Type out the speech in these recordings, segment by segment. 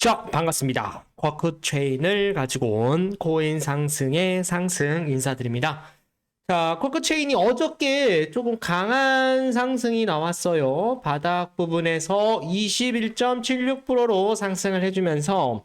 자, 반갑습니다. 쿼크 체인을 가지고 온 코인 상승의 상승 인사드립니다. 자, 쿼크 체인이 어저께 조금 강한 상승이 나왔어요. 바닥 부분에서 21.76%로 상승을 해주면서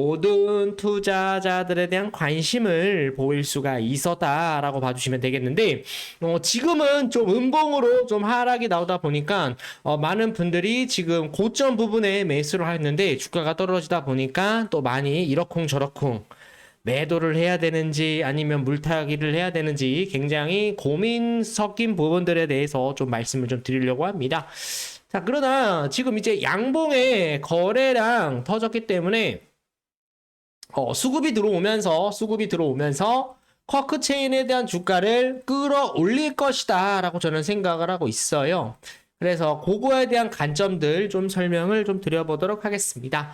모든 투자자들에 대한 관심을 보일 수가 있었다라고 봐주시면 되겠는데, 어, 지금은 좀 음봉으로 좀 하락이 나오다 보니까, 어, 많은 분들이 지금 고점 부분에 매수를 하였는데, 주가가 떨어지다 보니까 또 많이 이러쿵 저러쿵 매도를 해야 되는지 아니면 물타기를 해야 되는지 굉장히 고민 섞인 부분들에 대해서 좀 말씀을 좀 드리려고 합니다. 자, 그러나 지금 이제 양봉의 거래량 터졌기 때문에 어, 수급이 들어오면서 수급이 들어오면서 쿼크 체인에 대한 주가를 끌어올릴 것이다 라고 저는 생각을 하고 있어요. 그래서 그거에 대한 관점들 좀 설명을 좀 드려보도록 하겠습니다.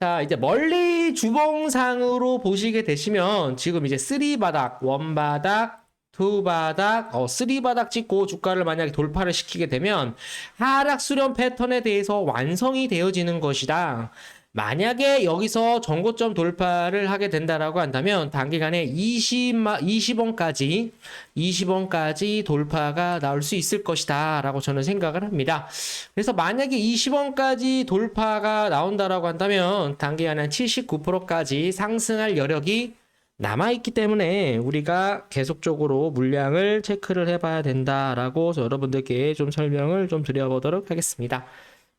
자, 이제 멀리 주봉상으로 보시게 되시면 지금 이제 3바닥, 원바닥, 투바닥, 어, 3바닥 찍고 주가를 만약에 돌파를 시키게 되면 하락 수렴 패턴에 대해서 완성이 되어지는 것이다. 만약에 여기서 전고점 돌파를 하게 된다라고 한다면 단기간에 20, 20원까지 20원까지 돌파가 나올 수 있을 것이다 라고 저는 생각을 합니다. 그래서 만약에 20원까지 돌파가 나온다라고 한다면 단기간에 79%까지 상승할 여력이 남아있기 때문에 우리가 계속적으로 물량을 체크를 해봐야 된다라고 여러분들께 좀 설명을 좀 드려보도록 하겠습니다.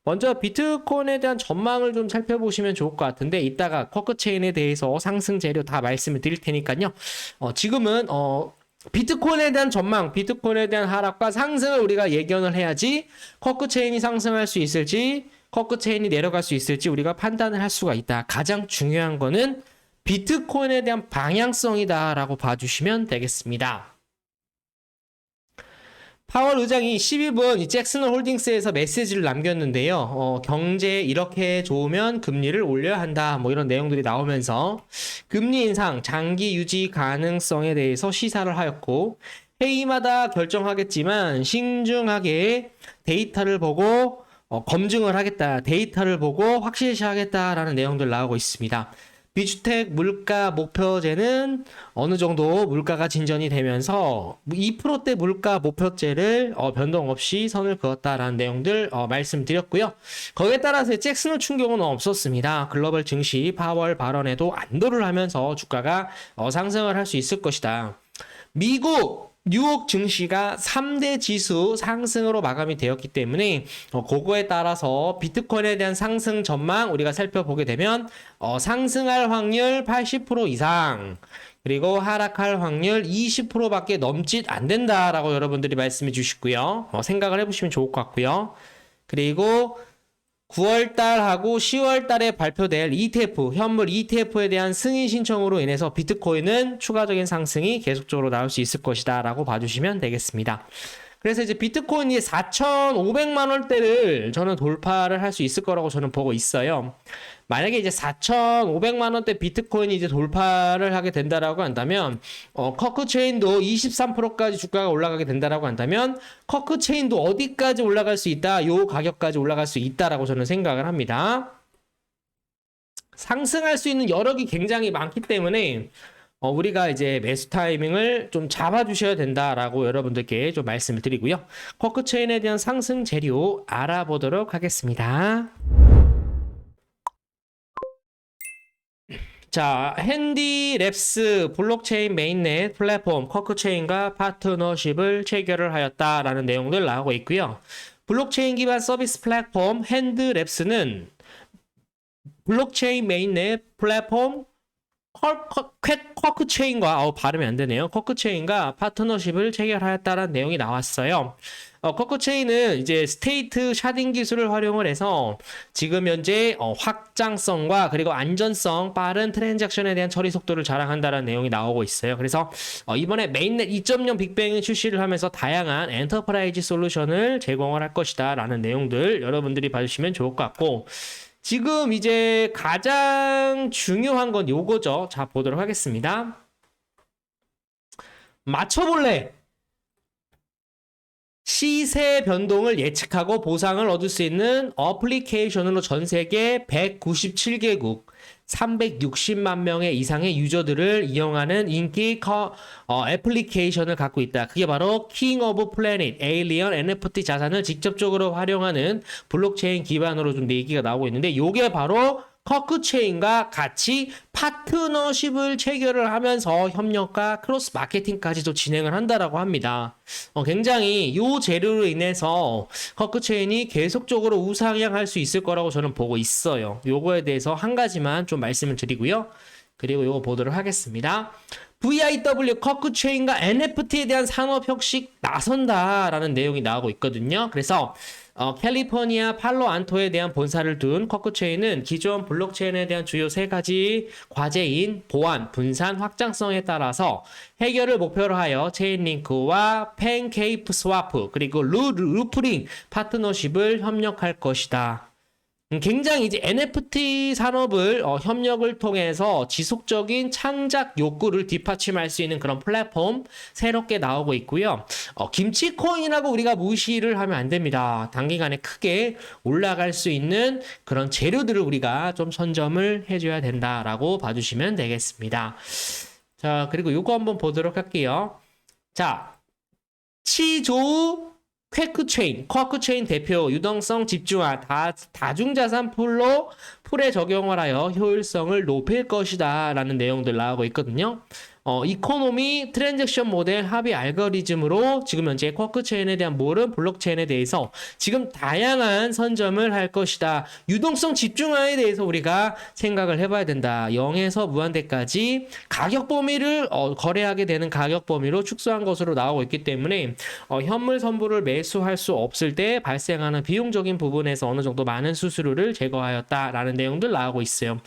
먼저 비트코인에 대한 전망을 좀 살펴보시면 좋을 것 같은데 이따가 쿼크체인에 대해서 상승 재료 다 말씀을 드릴 테니까요. 어, 지금은 어, 비트코인에 대한 전망, 비트코인에 대한 하락과 상승을 우리가 예견을 해야지 쿼크체인이 상승할 수 있을지 쿼크체인이 내려갈 수 있을지 우리가 판단을 할 수가 있다. 가장 중요한 거는 비트코인에 대한 방향성이다라고 봐주시면 되겠습니다. 파월 의장이 12분 이 잭슨 홀딩스에서 메시지를 남겼는데요. 어, 경제 이렇게 좋으면 금리를 올려야 한다. 뭐 이런 내용들이 나오면서 금리 인상 장기 유지 가능성에 대해서 시사를 하였고 회의마다 결정하겠지만 신중하게 데이터를 보고 어, 검증을 하겠다. 데이터를 보고 확실시 하겠다라는 내용들 나오고 있습니다. 비주택 물가 목표제는 어느 정도 물가가 진전이 되면서 2%대 물가 목표제를 어, 변동 없이 선을 그었다라는 내용들 어, 말씀드렸고요. 거기에 따라서 잭슨을 충격은 없었습니다. 글로벌 증시 파월 발언에도 안도를 하면서 주가가 어, 상승을 할 수 있을 것이다. 미국 뉴욕 증시가 3대 지수 상승으로 마감이 되었기 때문에 어, 그거에 따라서 비트코인에 대한 상승 전망 우리가 살펴보게 되면 어, 상승할 확률 80% 이상 그리고 하락할 확률 20%밖에 넘짓 안 된다라고 여러분들이 말씀해 주시고요. 어, 생각을 해보시면 좋을 것 같고요. 그리고 9월 달하고 10월 달에 발표될 ETF, 현물 ETF에 대한 승인 신청으로 인해서 비트코인은 추가적인 상승이 계속적으로 나올 수 있을 것이다 라고 봐주시면 되겠습니다. 그래서 이제 비트코인이 4,500만 원대를 저는 돌파를 할 수 있을 거라고 저는 보고 있어요. 만약에 이제 4,500만 원대 비트코인이 이제 돌파를 하게 된다라고 한다면 어, 커크 체인도 23%까지 주가가 올라가게 된다라고 한다면 커크 체인도 어디까지 올라갈 수 있다? 요 가격까지 올라갈 수 있다라고 저는 생각을 합니다. 상승할 수 있는 여력이 굉장히 많기 때문에 어, 우리가 이제 매수 타이밍을 좀 잡아주셔야 된다라고 여러분들께 좀 말씀을 드리고요. 커크 체인에 대한 상승 재료 알아보도록 하겠습니다. 자, 핸디랩스 블록체인 메인넷 플랫폼 커크체인과 파트너십을 체결을 하였다라는 내용들 나오고 있고요. 블록체인 기반 서비스 플랫폼 핸드랩스는 블록체인 메인넷 플랫폼 쿼크 체인과 어, 발음이 안 되네요. 쿼크 체인과 파트너십을 체결하였다는 내용이 나왔어요. 어, 쿼크 체인은 이제 스테이트 샤딩 기술을 활용을 해서 지금 현재 어, 확장성과 그리고 안전성, 빠른 트랜잭션에 대한 처리 속도를 자랑한다는 내용이 나오고 있어요. 그래서 어, 이번에 메인넷 2.0 빅뱅을 출시를 하면서 다양한 엔터프라이즈 솔루션을 제공을 할 것이다라는 내용들 여러분들이 봐주시면 좋을 것 같고 지금 이제 가장 중요한 건 요거죠. 자, 보도록 하겠습니다. 맞춰볼래? 시세 변동을 예측하고 보상을 얻을 수 있는 어플리케이션으로 전 세계 197개국 360만 명의 이상의 유저들을 이용하는 인기 커, 어, 애플리케이션을 갖고 있다. 그게 바로 킹 오브 플래닛 에일리언 NFT 자산을 직접적으로 활용하는 블록체인 기반으로 좀 얘기가 나오고 있는데 요게 바로 커크체인과 같이 파트너십을 체결을 하면서 협력과 크로스 마케팅까지도 진행을 한다라고 합니다. 어, 굉장히 요 재료로 인해서 커크체인이 계속적으로 우상향할 수 있을 거라고 저는 보고 있어요. 요거에 대해서 한 가지만 좀 말씀을 드리고요. 그리고 요거 보도록 하겠습니다. VIW 커크 체인과 NFT에 대한 산업 혁식 나선다라는 내용이 나오고 있거든요. 그래서 어, 캘리포니아 팔로 안토에 대한 본사를 둔 커크체인은 기존 블록체인에 대한 주요 세 가지 과제인 보안, 분산, 확장성에 따라서 해결을 목표로 하여 체인링크와 팬케이프 스와프 그리고 루, 루프링 파트너십을 협력할 것이다. 음, 굉장히 이제 NFT 산업을 어, 협력을 통해서 지속적인 창작 욕구를 뒷받침할 수 있는 그런 플랫폼 새롭게 나오고 있고요. 어, 김치코인이라고 우리가 무시를 하면 안 됩니다. 단기간에 크게 올라갈 수 있는 그런 재료들을 우리가 좀 선점을 해줘야 된다라고 봐주시면 되겠습니다. 자, 그리고 요거 한번 보도록 할게요. 자, 치조 퀘크 체인, 쿼크 체인 대표 유동성 집중화 다, 다중자산 풀로 풀에 적용을 하여 효율성을 높일 것이다 라는 내용들 나오고 있거든요. 어, 이코노미 트랜잭션 모델 합의 알고리즘으로 지금 현재 쿼크 체인에 대한 모른 블록체인에 대해서 지금 다양한 선점을 할 것이다. 유동성 집중화에 대해서 우리가 생각을 해봐야 된다. 0에서 무한대까지 가격 범위를 어, 거래하게 되는 가격 범위로 축소한 것으로 나오고 있기 때문에 어, 현물 선불을 매수할 수 없을 때 발생하는 비용적인 부분에서 어느 정도 많은 수수료를 제거하였다라는 내용들 나오고 있어요.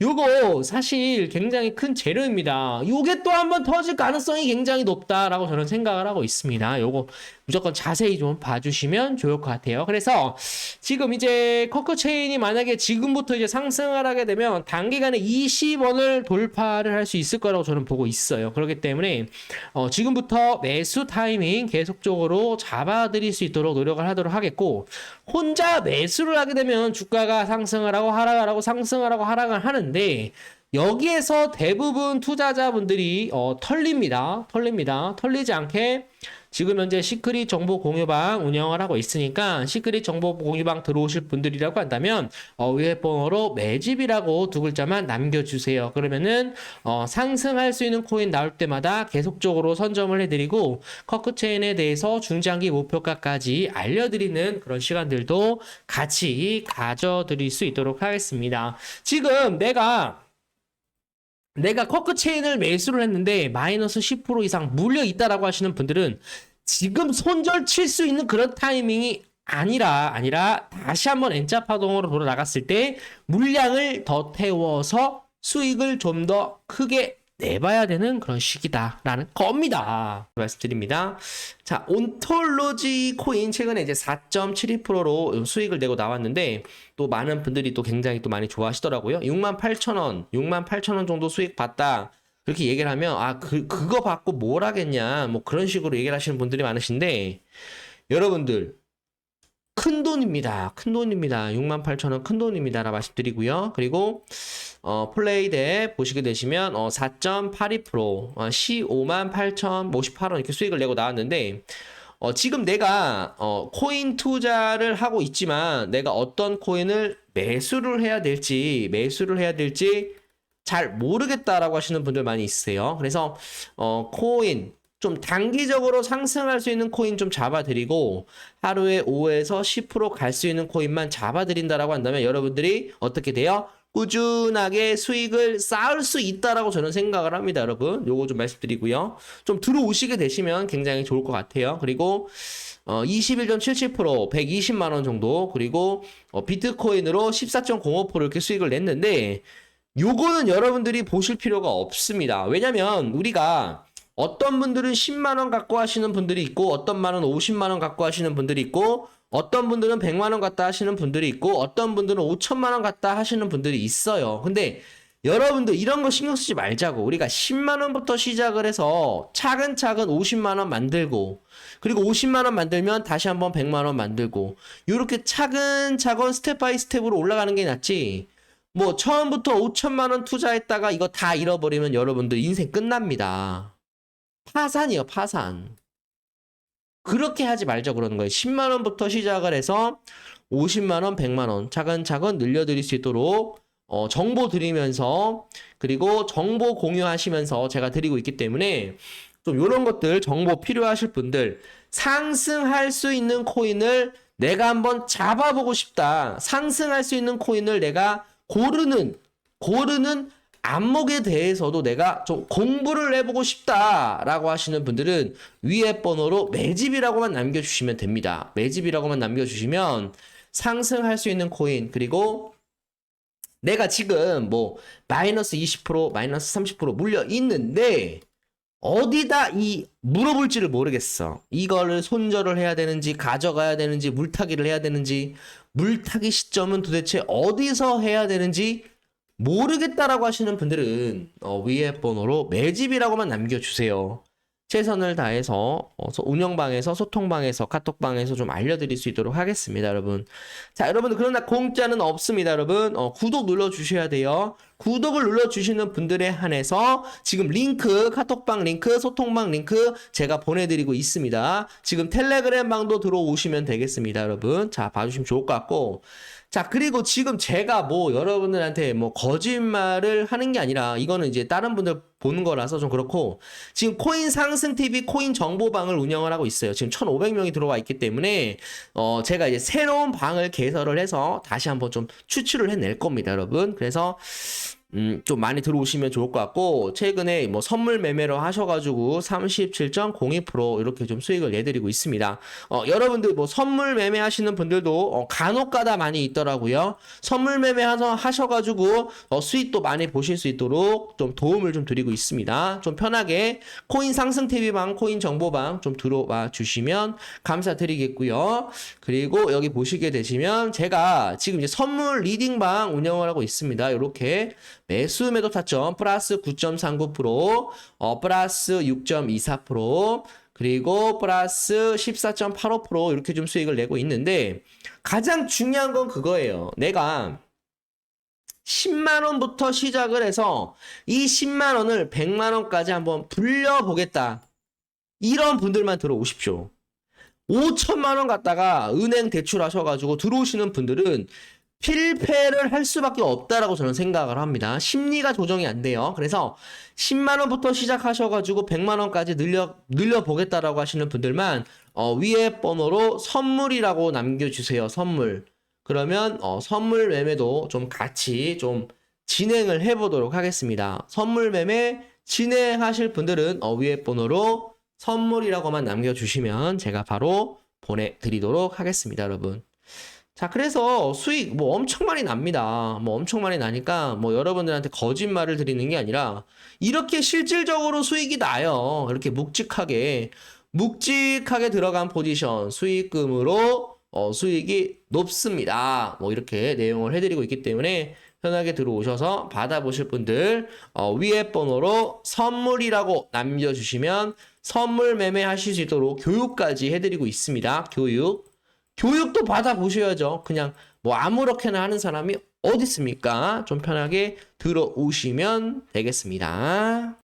요거 사실 굉장히 큰 재료입니다. 요게 또 한번 터질 가능성이 굉장히 높다라고 저는 생각을 하고 있습니다. 요거 무조건 자세히 좀 봐주시면 좋을 것 같아요. 그래서 지금 이제 커크 체인이 만약에 지금부터 이제 상승을 하게 되면 단기간에 20원을 돌파를 할 수 있을 거라고 저는 보고 있어요. 그렇기 때문에 어, 지금부터 매수 타이밍 계속적으로 잡아드릴 수 있도록 노력을 하도록 하겠고 혼자 매수를 하게 되면 주가가 상승을 하고 하락을 하고 상승을 하고 하락을 하는데 여기에서 대부분 투자자분들이 어, 털립니다. 털립니다. 털리지 않게 지금 현재 시크릿 정보 공유방 운영을 하고 있으니까 시크릿 정보 공유방 들어오실 분들이라고 한다면 어, 위에 번호로 매집이라고 두 글자만 남겨주세요. 그러면은 어, 상승할 수 있는 코인 나올 때마다 계속적으로 선점을 해드리고 커크체인에 대해서 중장기 목표가까지 알려드리는 그런 시간들도 같이 가져드릴 수 있도록 하겠습니다. 지금 내가 내가 커크 체인을 매수를 했는데 마이너스 10% 이상 물려 있다라고 하시는 분들은 지금 손절 칠 수 있는 그런 타이밍이 아니라 아니라 다시 한번 N자 파동으로 돌아 나갔을 때 물량을 더 태워서 수익을 좀 더 크게 내봐야 되는 그런 시기다라는 겁니다. 말씀드립니다. 자, 온톨로지 코인 최근에 이제 4.72%로 수익을 내고 나왔는데 또 많은 분들이 또 굉장히 또 많이 좋아하시더라고요. 68,000원, 68,000원 정도 수익 봤다. 그렇게 얘기를 하면 아, 그 그거 받고 뭘 하겠냐. 뭐 그런 식으로 얘기를 하시는 분들이 많으신데 여러분들 큰 돈입니다. 큰 돈입니다. 68,000원 큰 돈입니다 라 말씀드리고요. 그리고 어, 플레이대 보시게 되시면 어, 4.82% 어, 15만 8,058원 이렇게 수익을 내고 나왔는데 어, 지금 내가 어, 코인 투자를 하고 있지만 내가 어떤 코인을 매수를 해야 될지 매수를 해야 될지 잘 모르겠다라고 하시는 분들 많이 있으세요. 그래서 어, 코인 좀 단기적으로 상승할 수 있는 코인 좀 잡아드리고 하루에 5에서 10%갈 수 있는 코인만 잡아드린다라고 한다면 여러분들이 어떻게 돼요? 꾸준하게 수익을 쌓을 수 있다라고 저는 생각을 합니다, 여러분. 요거 좀 말씀드리고요. 좀 들어오시게 되시면 굉장히 좋을 것 같아요. 그리고 어, 21.77% 120만 원 정도 그리고 어, 비트코인으로 14.05% 이렇게 수익을 냈는데 요거는 여러분들이 보실 필요가 없습니다. 왜냐면 우리가 어떤 분들은 10만 원 갖고 하시는 분들이 있고 어떤 분은 50만 원 갖고 하시는 분들이 있고 어떤 분들은 100만 원 갖다 하시는 분들이 있고 어떤 분들은 5천만 원 갖다 하시는 분들이 있어요. 근데 여러분들 이런 거 신경 쓰지 말자고 우리가 10만 원부터 시작을 해서 차근차근 50만 원 만들고 그리고 50만 원 만들면 다시 한번 100만 원 만들고 이렇게 차근차근 스텝 바이 스텝으로 올라가는 게 낫지. 뭐 처음부터 5천만 원 투자했다가 이거 다 잃어버리면 여러분들 인생 끝납니다. 파산이요, 파산. 그렇게 하지 말자 그러는 거예요. 10만 원부터 시작을 해서 50만 원, 100만 원 차근차근 늘려 드릴 수 있도록 어, 정보 드리면서 그리고 정보 공유하시면서 제가 드리고 있기 때문에 좀 이런 것들 정보 필요하실 분들 상승할 수 있는 코인을 내가 한번 잡아보고 싶다. 상승할 수 있는 코인을 내가 고르는 고르는 안목에 대해서도 내가 좀 공부를 해보고 싶다라고 하시는 분들은 위에 번호로 매집이라고만 남겨주시면 됩니다. 매집이라고만 남겨주시면 상승할 수 있는 코인 그리고 내가 지금 뭐 마이너스 20% 마이너스 30% 물려 있는데 어디다 이 물어볼지를 모르겠어. 이거를 손절을 해야 되는지 가져가야 되는지 물타기를 해야 되는지 물타기 시점은 도대체 어디서 해야 되는지 모르겠다라고 하시는 분들은 어, 위에 번호로 매집이라고만 남겨주세요. 최선을 다해서 어, 소- 운영방에서 소통방에서 카톡방에서 좀 알려드릴 수 있도록 하겠습니다, 여러분. 자, 여러분들 그러나 공짜는 없습니다, 여러분. 어, 구독 눌러주셔야 돼요. 구독을 눌러주시는 분들에 한해서 지금 링크, 카톡방 링크, 소통방 링크 제가 보내드리고 있습니다. 지금 텔레그램 방도 들어오시면 되겠습니다, 여러분. 자, 봐주시면 좋을 것 같고. 자, 그리고 지금 제가 뭐 여러분들한테 뭐 거짓말을 하는 게 아니라 이거는 이제 다른 분들 보는 거라서 좀 그렇고 지금 코인 상승 TV 코인 정보방을 운영을 하고 있어요. 지금 1,500명이 들어와 있기 때문에 어 제가 이제 새로운 방을 개설을 해서 다시 한번 좀 추출을 해낼 겁니다, 여러분. 그래서 음, 좀 많이 들어오시면 좋을 것 같고, 최근에 뭐 선물 매매로 하셔가지고 37.02% 이렇게 좀 수익을 내드리고 있습니다. 어, 여러분들 뭐 선물 매매 하시는 분들도 어, 간혹 가다 많이 있더라고요. 선물 매매 하셔, 하셔가지고 어, 수익도 많이 보실 수 있도록 좀 도움을 좀 드리고 있습니다. 좀 편하게 코인 상승 TV방, 코인 정보방 좀 들어와 주시면 감사드리겠고요. 그리고 여기 보시게 되시면 제가 지금 이제 선물 리딩방 운영을 하고 있습니다. 이렇게 매수 매도 타점 플러스 9.39%, 어, 플러스 6.24%, 그리고 플러스 14.85% 이렇게 좀 수익을 내고 있는데 가장 중요한 건 그거예요. 내가 10만 원부터 시작을 해서 이 10만 원을 100만 원까지 한번 불려 보겠다. 이런 분들만 들어오십시오. 5천만 원 갖다가 은행 대출하셔가지고 들어오시는 분들은 필패를 할 수밖에 없다라고 저는 생각을 합니다. 심리가 조정이 안 돼요. 그래서 10만 원부터 시작하셔 가지고 100만 원까지 늘려 늘려 보겠다라고 하시는 분들만 어, 위에 번호로 선물이라고 남겨 주세요. 선물. 그러면 어, 선물 매매도 좀 같이 좀 진행을 해 보도록 하겠습니다. 선물 매매 진행하실 분들은 어, 위에 번호로 선물이라고만 남겨 주시면 제가 바로 보내 드리도록 하겠습니다, 여러분. 자, 그래서 수익 뭐 엄청 많이 납니다. 뭐 엄청 많이 나니까 뭐 여러분들한테 거짓말을 드리는 게 아니라 이렇게 실질적으로 수익이 나요. 이렇게 묵직하게 묵직하게 들어간 포지션 수익금으로 어, 수익이 높습니다. 뭐 이렇게 내용을 해드리고 있기 때문에 편하게 들어오셔서 받아보실 분들 어, 위에 번호로 선물이라고 남겨주시면 선물 매매하실 수 있도록 교육까지 해드리고 있습니다. 교육. 교육도 받아보셔야죠. 그냥 뭐 아무렇게나 하는 사람이 어디 있습니까? 좀 편하게 들어오시면 되겠습니다.